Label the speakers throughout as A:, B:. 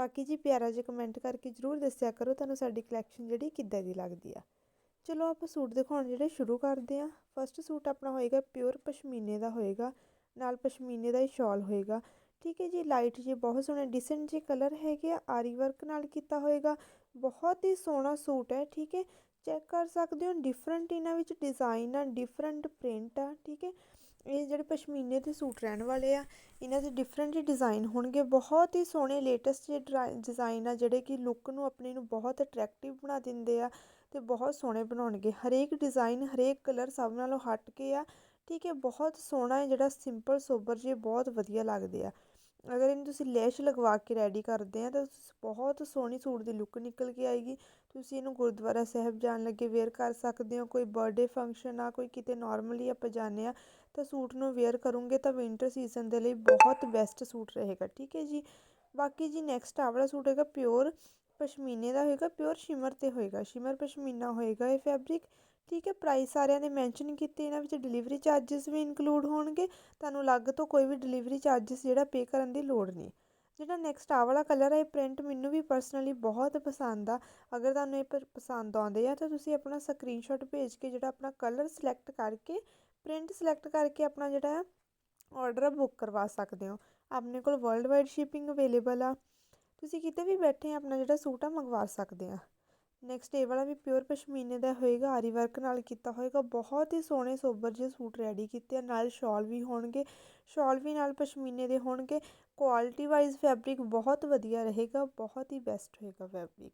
A: ਬਾਕੀ ਜੀ ਪਿਆਰਾ ਜਿਹਾ ਕਮੈਂਟ ਕਰਕੇ ਜ਼ਰੂਰ ਦੱਸਿਆ ਕਰੋ, ਤੁਹਾਨੂੰ ਸਾਡੀ ਕਲੈਕਸ਼ਨ ਜਿਹੜੀ ਕਿੱਦਾਂ ਦੀ ਲੱਗਦੀ ਆ। ਚਲੋ ਆਪਾਂ ਸੂਟ ਦਿਖਾਉਣ ਜਿਹੜੇ ਸ਼ੁਰੂ ਕਰਦੇ ਆ ਫਸਟ ਸੂਟ ਆਪਣਾ ਹੋਏਗਾ ਪਿਓਰ ਪਸ਼ਮੀਨੇ ਦਾ ਹੋਏਗਾ, ਨਾਲ ਪਸ਼ਮੀਨੇ ਦਾ ਹੀ ਸ਼ਾਲ ਹੋਏਗਾ। ਠੀਕ ਹੈ ਜੀ ਲਾਈਟ ਜੇ ਬਹੁਤ ਸੋਹਣਾ ਡਿਸੈਂਟ ਜੇ ਕਲਰ ਹੈਗੇ ਆ, ਆਰੀ ਵਰਕ ਨਾਲ ਕੀਤਾ ਹੋਏਗਾ। ਬਹੁਤ ਹੀ ਸੋਹਣਾ ਸੂਟ ਹੈ, ਠੀਕ ਹੈ। ਚੈੱਕ ਕਰ ਸਕਦੇ ਹੋ ਡਿਫਰੈਂਟ ਇਹਨਾਂ ਵਿੱਚ ਡਿਜ਼ਾਈਨ ਆ ਡਿਫਰੈਂਟ ਪ੍ਰਿੰਟ ਆ, ਠੀਕ ਹੈ। ਇਹ ਜਿਹੜੇ ਪਸ਼ਮੀਨੇ ਦੇ ਸੂਟ ਰਹਿਣ ਵਾਲੇ ਆ, ਇਹਨਾਂ ਦੇ ਡਿਫਰੈਂਟ ਡਿਜ਼ਾਈਨ ਹੋਣਗੇ, ਬਹੁਤ ਹੀ ਸੋਹਣੇ ਲੇਟੈਸਟ ਜਿਹੇ ਡਿਜ਼ਾਈਨ ਆ, ਜਿਹੜੇ ਕਿ ਲੁੱਕ ਨੂੰ ਆਪਣੀ ਨੂੰ ਬਹੁਤ ਅਟਰੈਕਟਿਵ ਬਣਾ ਦਿੰਦੇ ਆ ਤੇ ਬਹੁਤ ਸੋਹਣੇ ਬਣਾਉਣਗੇ। ਹਰੇਕ ਡਿਜ਼ਾਈਨ ਹਰੇਕ ਕਲਰ ਸਭ ਨਾਲੋਂ ਹਟ ਕੇ ਆ, ਠੀਕ ਹੈ, ਬਹੁਤ ਸੋਹਣਾ ਜਿਹੜਾ ਸਿੰਪਲ ਸੋਬਰ ਜੇ ਬਹੁਤ ਵਧੀਆ ਲੱਗਦੇ ਆ। ਅਗਰ ਇਹਨੂੰ ਤੁਸੀਂ ਲੈਸ਼ ਲਗਵਾ ਕੇ ਰੈਡੀ ਕਰਦੇ ਆ ਤਾਂ ਬਹੁਤ ਸੋਹਣੀ ਸੂਟ ਦੀ ਲੁੱਕ ਨਿਕਲ ਕੇ ਆਏਗੀ। ਤੁਸੀਂ ਇਹਨੂੰ ਗੁਰਦੁਆਰਾ ਸਾਹਿਬ ਜਾਣ ਲੱਗੇ ਵੇਅਰ ਕਰ ਸਕਦੇ ਹੋ, ਕੋਈ ਬਰਥਡੇ ਫੰਕਸ਼ਨ ਆ, ਕੋਈ ਕਿਤੇ ਨਾਰਮਲੀ ਆਪਾਂ ਜਾਂਦੇ ਆ ਤਾਂ ਸੂਟ ਨੂੰ ਵੇਅਰ ਕਰੋਗੇ ਤਾਂ ਵਿੰਟਰ ਸੀਜ਼ਨ ਦੇ ਲਈ ਬਹੁਤ ਬੈਸਟ ਸੂਟ ਰਹੇਗਾ, ਠੀਕ ਹੈ ਜੀ? ਬਾਕੀ ਜੀ ਨੈਕਸਟ ਆ ਸੂਟ ਹੈਗਾ ਪਿਓਰ ਪਸ਼ਮੀਨੇ ਦਾ ਹੋਏਗਾ ਪਿਓਰ ਸ਼ਿਮਰ ਤੇ ਹੋਏਗਾ ਸ਼ਿਮਰ ਪਸ਼ਮੀਨਾ ਹੋਏਗਾ ਇਹ ਫੈਬਰਿਕ ਠੀਕ ਹੈ ਪ੍ਰਾਈਸ ਸਾਰਿਆਂ ਦੇ ਮੈਂਸ਼ਨ ਕੀਤੇ, ਇਹਨਾਂ ਵਿੱਚ ਡਿਲੀਵਰੀ ਚਾਰजेस ਵੀ ਇਨਕਲੂਡ ਹੋਣਗੇ, ਤੁਹਾਨੂੰ ਅਲੱਗ ਤੋਂ ਕੋਈ ਵੀ ਡਿਲੀਵਰੀ ਚਾਰजेस ਜਿਹੜਾ ਪੇ ਕਰਨ ਦੀ ਲੋੜ ਨਹੀਂ। ਜਿਹੜਾ ਨੈਕਸਟ ਆ ਵਾਲਾ ਕਲਰ ਹੈ, ਇਹ ਪ੍ਰਿੰਟ ਮੈਨੂੰ ਵੀ ਪਰਸਨਲੀ ਬਹੁਤ ਪਸੰਦ ਆ। ਅਗਰ ਤੁਹਾਨੂੰ ਇਹ ਪਸੰਦ ਆਉਂਦੇ ਆ, ਤਾਂ ਤੁਸੀਂ ਆਪਣਾ ਸਕਰੀਨਸ਼ਾਟ ਭੇਜ ਕੇ ਜਿਹੜਾ ਆਪਣਾ ਕਲਰ ਸਿਲੈਕਟ ਕਰਕੇ ਪ੍ਰਿੰਟ ਸਿਲੈਕਟ ਕਰਕੇ ਆਪਣਾ ਜਿਹੜਾ ਹੈ ਆਰਡਰ ਬੁੱਕ ਕਰਵਾ ਸਕਦੇ ਹੋ। ਆਪਣੇ ਕੋਲ ਵਰਲਡ ਵਾਈਡ ਸ਼ਿਪਿੰਗ ਅਵੇਲੇਬਲ ਆ। ਤੁਸੀਂ ਕਿਤੇ ਵੀ ਬੈਠੇ ਆਪਣਾ ਜਿਹੜਾ ਸੂਟ ਆ, ਮੰਗਵਾ ਸਕਦੇ ਆ। ਨੈਕਸਟ ਇਹ ਵਾਲਾ ਵੀ ਪਿਓਰ ਪਸ਼ਮੀਨੇ ਦਾ ਹੋਏਗਾ, ਆਰੀ ਵਰਕ ਨਾਲ ਕੀਤਾ ਹੋਏਗਾ। ਬਹੁਤ ਹੀ ਸੋਹਣੇ ਸੋਬਰ ਜਿਹੇ ਸੂਟ ਰੈਡੀ ਕੀਤੇ ਆ, ਨਾਲ ਸ਼ਾਲ ਵੀ ਹੋਣਗੇ। ਸ਼ਾਲ ਵੀ ਨਾਲ ਪਸ਼ਮੀਨੇ ਦੇ ਹੋਣਗੇ। ਕੁਆਲਿਟੀ ਵਾਈਜ਼ ਫੈਬਰਿਕ ਬਹੁਤ ਵਧੀਆ ਰਹੇਗਾ, ਬਹੁਤ ਹੀ ਬੈਸਟ ਹੋਏਗਾ ਫੈਬਰਿਕ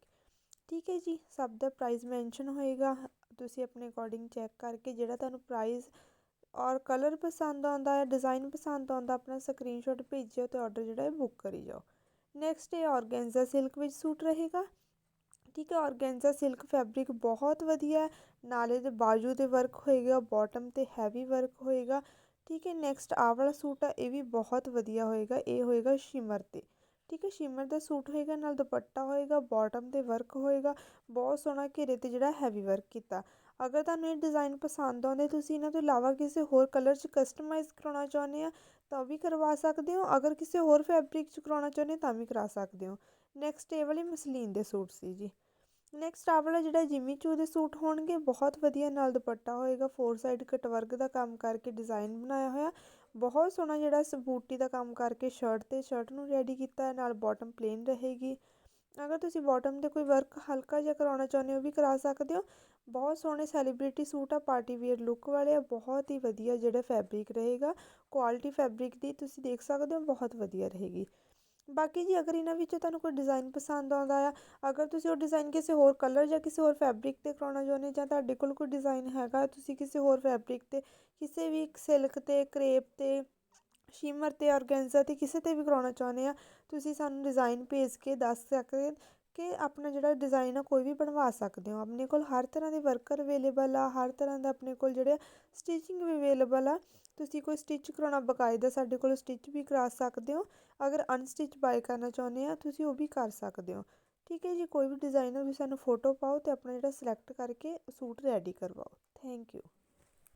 A: ਠੀਕ ਹੈ ਜੀ, ਸਭ ਦਾ ਪ੍ਰਾਈਸ ਮੈਂਸ਼ਨ ਹੋਏਗਾ। ਤੁਸੀਂ ਆਪਣੇ ਅਕੋਰਡਿੰਗ ਚੈੱਕ ਕਰਕੇ ਜਿਹੜਾ ਤੁਹਾਨੂੰ ਪ੍ਰਾਈਸ ਔਰ ਕਲਰ ਪਸੰਦ ਆਉਂਦਾ ਹੈ ਡਿਜ਼ਾਈਨ ਪਸੰਦ ਆਉਂਦਾ, ਆਪਣਾ ਸਕਰੀਨਸ਼ਾਟ ਭੇਜਿਓ ਤੇ ਆਰਡਰ ਜਿਹੜਾ ਹੈ ਬੁੱਕ ਕਰੀ ਜਾਓ। ਨੈਕਸਟ ਇਹ ਆਰਗੈਂਜ਼ਾ ਸਿਲਕ ਵਿੱਚ ਸੂਟ ਰਹੇਗਾ। ਠੀਕ ਹੈ ਆਰਗੈਂਜ਼ਾ ਸਿਲਕ ਫੈਬਰਿਕ ਬਹੁਤ ਵਧੀਆ ਨਾਲੇ ਦੇ ਬਾਜੂ ਦੇ ਵਰਕ ਹੋਏਗਾ ਬਾਟਮ ਤੇ ਹੈਵੀ ਵਰਕ ਹੋਏਗਾ। ਠੀਕ ਹੈ ਨੈਕਸਟ ਆਹ ਵਾਲਾ ਸੂਟ ਆ, ਇਹ ਵੀ ਬਹੁਤ ਵਧੀਆ ਹੋਏਗਾ, ਇਹ ਹੋਏਗਾ ਸ਼ਿਮਰ ਤੇ। ਠੀਕ ਹੈ ਸ਼ਿਮਰ ਦਾ ਸੂਟ ਹੋਏਗਾ, ਨਾਲ ਦੁਪੱਟਾ ਹੋਏਗਾ ਬਾਟਮ ਤੇ ਵਰਕ ਹੋਏਗਾ। ਬਹੁਤ ਸੋਹਣਾ ਘੇਰੇ ਤੇ ਜਿਹੜਾ ਹੈਵੀ ਵਰਕ ਕੀਤਾ। ਅਗਰ ਤੁਹਾਨੂੰ ਇਹ ਡਿਜ਼ਾਈਨ ਪਸੰਦ ਆਉਂਦੇ, ਤੁਸੀਂ ਇਹਨਾਂ ਤੋਂ ਇਲਾਵਾ ਕਿਸੇ ਹੋਰ ਕਲਰ 'ਚ ਕਸਟਮਾਈਜ਼ ਕਰਾਉਣਾ ਚਾਹੁੰਦੇ ਆ, ਤਾਂ ਵੀ ਕਰਵਾ ਸਕਦੇ ਹੋ। ਅਗਰ ਕਿਸੇ ਹੋਰ ਫੈਬਰਿਕ 'ਚ ਕਰਾਉਣਾ ਚਾਹੁੰਦੇ ਤਾਂ ਵੀ ਕਰਾ ਸਕਦੇ ਹੋ। ਨੈਕਸਟ ਇਹ ਵਾਲੇ ਮਸਲੀਨ ਦੇ ਸੂਟ ਸੀ ਜੀ। ਨੈਕਸਟ ਆ ਵਾਲਾ ਜਿਹੜਾ ਜਿਮੀ ਚੂ ਦੇ ਸੂਟ ਹੋਣਗੇ, ਬਹੁਤ ਵਧੀਆ ਨਾਲ ਦੁਪੱਟਾ ਹੋਏਗਾ ਫੋਰ ਸਾਈਡ ਕਟ ਵਰਕ ਦਾ ਕੰਮ ਕਰਕੇ ਡਿਜ਼ਾਈਨ ਬਣਾਇਆ ਹੋਇਆ। ਬਹੁਤ ਸੋਹਣਾ ਜਿਹੜਾ ਸਬੂਟੀ ਦਾ ਕੰਮ ਕਰਕੇ ਸ਼ਰਟ ਤੇ ਸ਼ਰਟ ਨੂੰ ਰੈਡੀ ਕੀਤਾ, ਨਾਲ ਬਾਟਮ ਪਲੇਨ ਰਹੇਗੀ। ਅਗਰ ਤੁਸੀਂ ਬਾਟਮ ਤੇ ਕੋਈ ਵਰਕ ਹਲਕਾ ਜਿਹਾ ਕਰਾਉਣਾ ਚਾਹੁੰਦੇ ਹੋ ਵੀ ਕਰਾ ਸਕਦੇ ਹੋ। ਬਹੁਤ ਸੋਹਣੇ ਸੈਲੀਬ੍ਰਿਟੀ ਸੂਟ ਆ ਪਾਰਟੀ ਵੇਅਰ ਲੁੱਕ ਵਾਲੇ ਆ, ਬਹੁਤ ਹੀ ਵਧੀਆ ਜਿਹੜਾ ਫੈਬਰਿਕ ਰਹੇਗਾ। ਕੁਆਲਿਟੀ ਫੈਬਰਿਕ ਦੀ ਤੁਸੀਂ ਦੇਖ ਸਕਦੇ ਹੋ, ਬਹੁਤ ਵਧੀਆ ਰਹੇਗੀ। ਬਾਕੀ ਜੀ ਅਗਰ ਇਹਨਾਂ ਵਿੱਚੋਂ ਤੁਹਾਨੂੰ ਕੋਈ ਡਿਜ਼ਾਈਨ ਪਸੰਦ ਆਉਂਦਾ ਆ, ਅਗਰ ਤੁਸੀਂ ਉਹ ਡਿਜ਼ਾਈਨ ਕਿਸੇ ਹੋਰ ਕਲਰ ਜਾਂ ਕਿਸੇ ਹੋਰ ਫੈਬਰਿਕ ਤੇ ਕਰਾਉਣਾ ਚਾਹੁੰਦੇ ਜਾਂ ਤੁਹਾਡੇ ਕੋਲ ਕੋਈ ਡਿਜ਼ਾਈਨ ਹੈਗਾ, ਤੁਸੀਂ ਕਿਸੇ ਹੋਰ ਫੈਬਰਿਕ ਤੇ, ਕਿਸੇ ਵੀ ਸਿਲਕ ਤੇ ਕਰੇਪ ਤੇ ਸ਼ਿਮਰ ਤੇ ਔਰਗੈਂਜ਼ਾ ਤੇ, ਕਿਸੇ ਤੇ ਵੀ ਕਰਾਉਣਾ ਚਾਹੁੰਦੇ ਆ, ਤੁਸੀਂ ਸਾਨੂੰ ਡਿਜ਼ਾਈਨ ਭੇਜ ਕੇ ਦੱਸ ਸਕਦੇ ਕਿ ਆਪਣਾ ਜਿਹੜਾ ਡਿਜ਼ਾਇਨ ਆ, ਕੋਈ ਵੀ ਬਣਵਾ ਸਕਦੇ ਹੋ। ਆਪਣੇ ਕੋਲ ਹਰ ਤਰ੍ਹਾਂ ਦੇ ਵਰਕਰ ਅਵੇਲੇਬਲ ਆ, ਹਰ ਤਰ੍ਹਾਂ ਦਾ ਆਪਣੇ ਕੋਲ ਜਿਹੜੇ ਸਟਿਚਿੰਗ ਵੀ ਅਵੇਲੇਬਲ ਆ। ਤੁਸੀਂ ਕੋਈ ਸਟਿਚ ਕਰਾਉਣਾ ਬਕਾਇਦਾ ਸਾਡੇ ਕੋਲ ਸਟਿਚ ਵੀ ਕਰਾ ਸਕਦੇ ਹੋ। ਅਗਰ ਅਨਸਟਿਚ ਬਾਏ ਕਰਨਾ ਚਾਹੁੰਦੇ ਆ, ਤੁਸੀਂ ਉਹ ਵੀ ਕਰ ਸਕਦੇ ਹੋ। ਠੀਕ ਹੈ ਜੀ, ਕੋਈ ਵੀ ਡਿਜ਼ਾਈਨਰ ਵੀ ਸਾਨੂੰ ਫੋਟੋ ਪਾਓ ਤੇ ਆਪਣਾ ਜਿਹੜਾ ਸਿਲੈਕਟ ਕਰਕੇ ਸੂਟ ਰੈਡੀ ਕਰਵਾਓ। Thank you